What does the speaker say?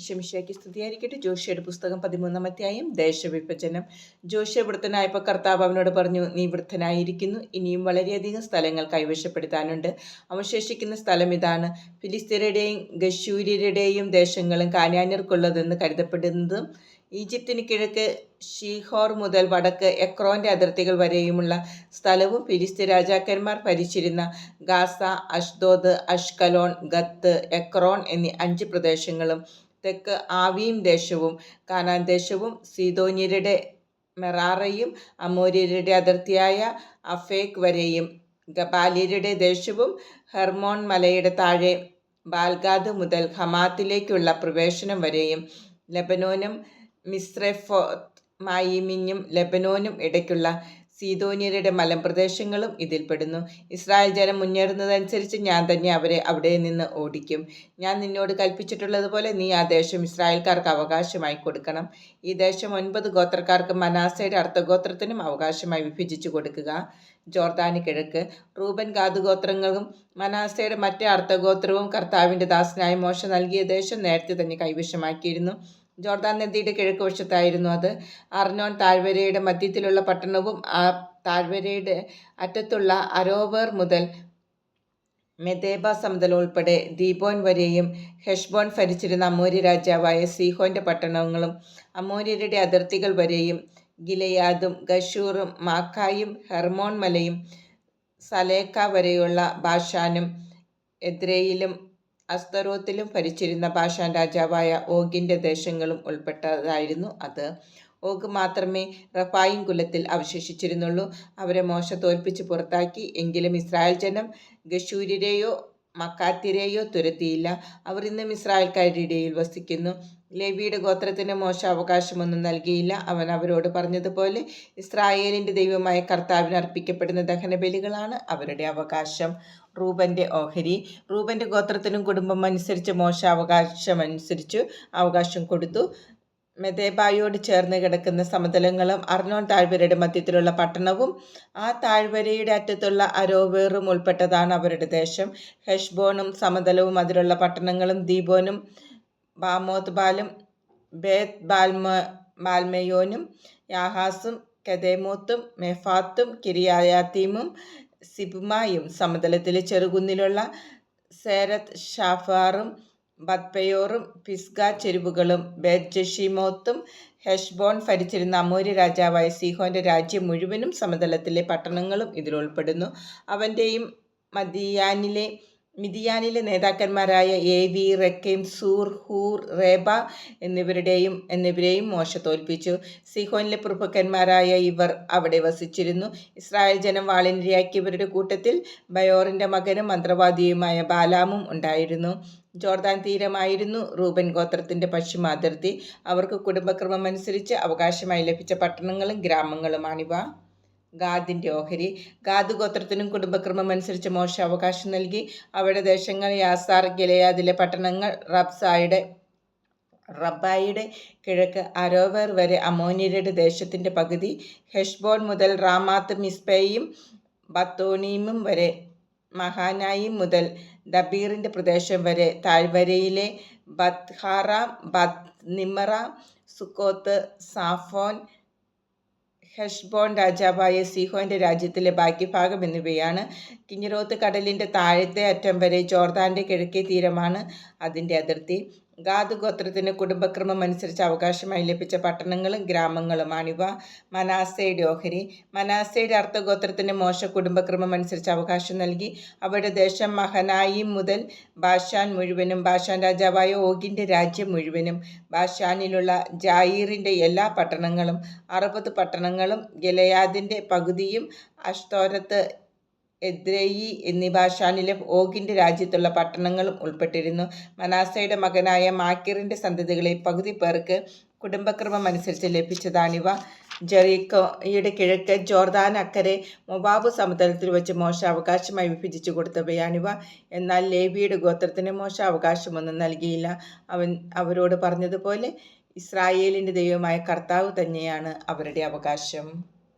ശമിഷയ്ക്ക് സ്തുതിയായിരിക്കട്ടെ. ജോഷിയുടെ പുസ്തകം പതിമൂന്നാം അധ്യായം ദേശവിഭജനം. ജോഷി വൃദ്ധനായപ്പോൾ കർത്താവ് അവനോട് പറഞ്ഞു നീ വൃദ്ധനായിരിക്കുന്നു. ഇനിയും വളരെയധികം സ്ഥലങ്ങൾ കൈവശപ്പെടുത്താനുണ്ട്. അവശേഷിക്കുന്ന സ്ഥലം ഇതാണ്. ഫിലിസ്തീനയുടെയും ഗശൂര്യരുടെയും ദേശങ്ങളും കാനാന്യർക്കുള്ളതെന്ന് കരുതപ്പെടുന്നതും ഈജിപ്തിന് കിഴക്ക് ഷീഹോർ മുതൽ വടക്ക് എക്രോന്റെ അതിർത്തികൾ വരെയുമുള്ള സ്ഥലവും ഫിലിസ്തീൻ രാജാക്കന്മാർ ഭരിച്ചിരുന്ന Gaza Ashdod Ashkelon Gath Ekron എന്നീ അഞ്ച് പ്രദേശങ്ങളും തെക്ക് ആവീം ദേശവും കാനാൻ ദേശവും സീതോന്യരുടെ മെറാറയും അമോര്യരുടെ അതിർത്തിയായ അഫേക് വരെയും ഗബാലിയരുടെ ദേശവും ഹെർമോൺ മലയുടെ താഴെ ബാൽഗാദ് മുതൽ ഹമാത്തിലേക്കുള്ള പ്രവേശനം വരെയും ലബനോനും മിസ്രഫോത്ത് മായിമിഞ്ഞും ലബനോനും ഇടയ്ക്കുള്ള സീതോന്യരുടെ മലമ്പ്രദേശങ്ങളും ഇതിൽപ്പെടുന്നു ഇസ്രായേൽ ജനം മുന്നേറുന്നതനുസരിച്ച് ഞാൻ തന്നെ അവരെ അവിടെ നിന്ന് ഓടിക്കും. ഞാൻ നിന്നോട് കൽപ്പിച്ചിട്ടുള്ളതുപോലെ നീ ആ ദേശം ഇസ്രായേൽക്കാർക്ക് അവകാശമായി കൊടുക്കണം. ഈ ദേശം ഒൻപത് ഗോത്രക്കാർക്ക് മനാസയുടെ അർത്ഥഗോത്രത്തിനും അവകാശമായി വിഭജിച്ചു കൊടുക്കുക. ജോർദാന് കിഴക്ക്. റൂബൻ ഗാതുഗോത്രങ്ങളും മനാസയുടെ മറ്റേ അർത്ഥഗോത്രവും കർത്താവിന്റെ ദാസനായ മോശ നൽകിയ ദേശം നേരത്തെ തന്നെ കൈവശമാക്കിയിരുന്നു. ജോർദാൻ നദിയുടെ കിഴക്ക് വശത്തായിരുന്നു അത്. അർനോൺ താഴ്വരയുടെ മധ്യത്തിലുള്ള പട്ടണവും ആ താഴ്വരയുടെ അറ്റത്തുള്ള അരോവർ മുതൽ മെദേബ സമതലം ഉൾപ്പെടെ ദീപോൻ വരെയും ഹെഷ്ബോൺ ഭരിച്ചിരുന്ന അമൂര്യ രാജാവായ സീഹോന്റെ പട്ടണങ്ങളും അമൂര്യരുടെ അതിർത്തികൾ വരെയും ഗിലയാദും ഗഷൂറും മാക്കായും ഹെർമോൺ മലയും സലേക്ക വരെയുള്ള ബാഷാനും എദ്രയിലും അസ്തറോത്തിലും ഭരിച്ചിരുന്ന പാഷാൻ രാജാവായ ഓഗിന്റെ ദേശങ്ങളും ഉൾപ്പെട്ടതായിരുന്നു അത്. ഓഗ് മാത്രമേ റഫായിം കുലത്തിൽ അവശേഷിച്ചിരുന്നുള്ളൂ. അവരെ മോശ തോൽപ്പിച്ച് പുറത്താക്കി. എങ്കിലും ഇസ്രായേൽ ജനം ഗഷൂരിരെയോ മക്കാത്തിരെയോ തുരത്തിയില്ല. അവർ ഇന്നും ഇസ്രായേൽക്കാരുടെ ഇടയിൽ വസിക്കുന്നു. ലേവിയുടെ ഗോത്രത്തിന് മോശ അവകാശമൊന്നും നൽകിയില്ല. അവൻ അവരോട് പറഞ്ഞതുപോലെ ഇസ്രായേലിന്റെ ദൈവമായ കർത്താവിന് അർപ്പിക്കപ്പെടുന്ന ദഹനബലികളാണ് അവരുടെ അവകാശം. റൂബന്റെ ഓഹരി. റൂബന്റെ ഗോത്രത്തിനും കുടുംബം അനുസരിച്ച് മോശ അവകാശമനുസരിച്ച് അവകാശം കൊടുത്തു. മെതേബായോട് ചേർന്ന് കിടക്കുന്ന സമതലങ്ങളും അർണോൺ താഴ്വരയുടെ മധ്യത്തിലുള്ള പട്ടണവും ആ താഴ്വരയുടെ അറ്റത്തുള്ള അരോവേറും ഉൾപ്പെട്ടതാണ് അവരുടെ ദേശം. ഹെഷ്ബോണും സമതലവും അതിലുള്ള പട്ടണങ്ങളും ദീപോനും ബാമോത് ബാലും ബേത് ബാൽമ ബാൽമയോനും യാഹാസും കെതേമോത്തും മെഫാത്തും കിരിയായാത്തീമും സിബുമായും സമതലത്തിലെ ചെറുകുന്നിലുള്ള സേരത് ഷാഫാറും ബത്പയോറും പിസ്ഗ ചെരുവുകളും ബേത് ജഷീമോത്തും ഹെഷ്ബോൺ ഭരിച്ചിരുന്ന അമൂര്യ രാജാവായ സീഹോന്റെ രാജ്യം മുഴുവനും സമതലത്തിലെ പട്ടണങ്ങളും ഇതിലുൾപ്പെടുന്നു അവന്റെയും മദിയാനിലെ മിതിയാനിലെ നേതാക്കന്മാരായ Evi Rekem Zur Hur Reba എന്നിവരുടെയും എന്നിവരെയും മോശ തോൽപ്പിച്ചു സിഹോനിലെ പ്രഭുക്കന്മാരായ ഇവർ അവിടെ വസിച്ചിരുന്നു. ഇസ്രായേൽ ജനം വാളിനിരയാക്കിയവരുടെ കൂട്ടത്തിൽ ബയോറിന്റെ മകനും മന്ത്രവാദിയുമായ ബാലാമും ഉണ്ടായിരുന്നു. ജോർദാൻ തീരമായിരുന്നു റൂബൻ ഗോത്രത്തിന്റെ പശ്ചിമ അതിർത്തി അവർക്ക് കുടുംബക്രമം അനുസരിച്ച് അവകാശമായി ലഭിച്ച പട്ടണങ്ങളും ഗ്രാമങ്ങളുമാണിവ. ഗാദിന്റെ ഓഹരി. ഗാദ് ഗോത്രത്തിനും കുടുംബക്രമം അനുസരിച്ച് മോശ അവകാശം നൽകി. അവരുടെ ദേശങ്ങൾ യാസാർ ഗിലയാദിലെ പട്ടണങ്ങൾ റബ്സായുടെ റബ്ബായിയുടെ കിഴക്ക് അരോവർ വരെ അമോനിയരുടെ ദേശത്തിന്റെ പകുതി. ഹെഷ്ബോൺ മുതൽ റാമാത്ത് മിസ്ബയും ബത്തോണീമും വരെ മഹാനായിം മുതൽ ദബീറിന്റെ പ്രദേശം വരെ. താഴ്വരയിലെ ബത്ഹാറ ബത് നിമറ സുക്കോത്ത് സാഫോൻ ഹെഷ്ബോൺ രാജാവായ സിഹോന്റെ രാജ്യത്തിലെ ബാക്കി ഭാഗം എന്നിവയാണ്. കിഞ്ഞിറോത്ത് കടലിന്റെ താഴത്തെ അറ്റം വരെ ജോർദാന്റെ കിഴക്കേ തീരമാണ് അതിന്റെ അതിർത്തി. ഗാദ് ഗോത്രത്തിന് കുടുംബക്രമം അനുസരിച്ച് അവകാശമായി ലഭിച്ച പട്ടണങ്ങളും ഗ്രാമങ്ങളുമാണിവ മനാസയുടെ ഓഹരി. മനാസയുടെ അർത്ഥഗോത്രത്തിന് മോശ കുടുംബക്രമം അനുസരിച്ച് അവകാശം നൽകി. അവരുടെ ദേശം മഹനായി മുതൽ ബാഷാൻ മുഴുവനും ബാഷാൻ രാജാവായ ഓഗിന്റെ രാജ്യം മുഴുവനും ബാഷാനിലുള്ള ജായീറിന്റെ എല്ലാ പട്ടണങ്ങളും അറുപത് പട്ടണങ്ങളും ഗലയാദിന്റെ പകുതിയും അഷ്തോരത്ത് എദ്രയി എന്നീ ബാഷാനിലെ ഓഗിന്റെ രാജ്യത്തുള്ള പട്ടണങ്ങളും ഉൾപ്പെട്ടിരുന്നു. മനാസയുടെ മകനായ മാക്കിറിന്റെ സന്തതികളെ പകുതി പേർക്ക് കുടുംബക്രമം അനുസരിച്ച് ലഭിച്ചതാണിവ. ജെറീക്കോയുടെ കിഴക്ക് ജോർദാൻ അക്കരെ മൊബാബു സമതലത്തിൽ വെച്ച് മോശ അവകാശമായി വിഭജിച്ചു കൊടുത്തവയാണിവ. എന്നാൽ ലേവിയുടെ ഗോത്രത്തിന് മോശ അവകാശമൊന്നും നൽകിയില്ല. അവൻ അവരോട് പറഞ്ഞതുപോലെ ഇസ്രായേലിന്റെ ദൈവമായ കർത്താവ് തന്നെയാണ് അവരുടെ അവകാശം.